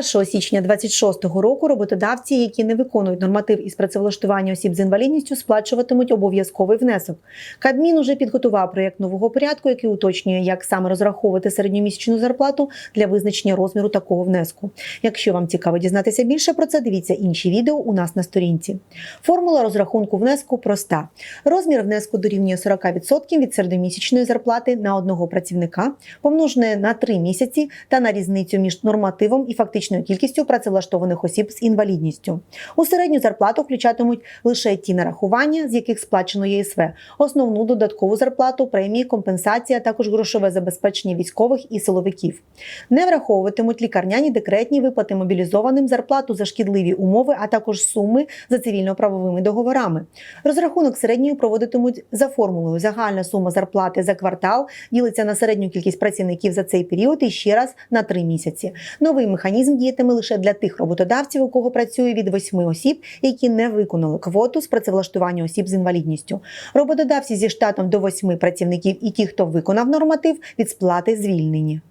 1 січня 26 року роботодавці, які не виконують норматив із працевлаштування осіб з інвалідністю, сплачуватимуть обов'язковий внесок. Кабмін уже підготував проєкт нового порядку, який уточнює, як саме розраховувати середньомісячну зарплату для визначення розміру такого внеску. Якщо вам цікаво дізнатися більше про це, дивіться інші відео у нас на сторінці. Формула розрахунку внеску проста. Розмір внеску дорівнює 40% від середньомісячної зарплати на одного працівника, помножене на 3 місяці та на різницю між нормативом і фактичною кількістю працевлаштованих осіб з інвалідністю. У середню зарплату включатимуть лише ті нарахування, з яких сплачено ЄСВ, основну додаткову зарплату, премії, компенсація, а також грошове забезпечення військових і силовиків. Не враховуватимуть лікарняні декретні виплати мобілізованим зарплату за шкідливі умови, а також суми за цивільно-правовими договорами. Розрахунок середньої проводитимуть за формулою. Загальна сума зарплати за квартал ділиться на середню кількість працівників за цей період і ще раз на три місяці. Новий механізм діятиме лише для тих роботодавців, у кого працює від восьми осіб, які не виконали квоту з працевлаштування осіб з інвалідністю. Роботодавці зі штатом до восьми працівників і ті, хто виконав норматив, від сплати звільнені.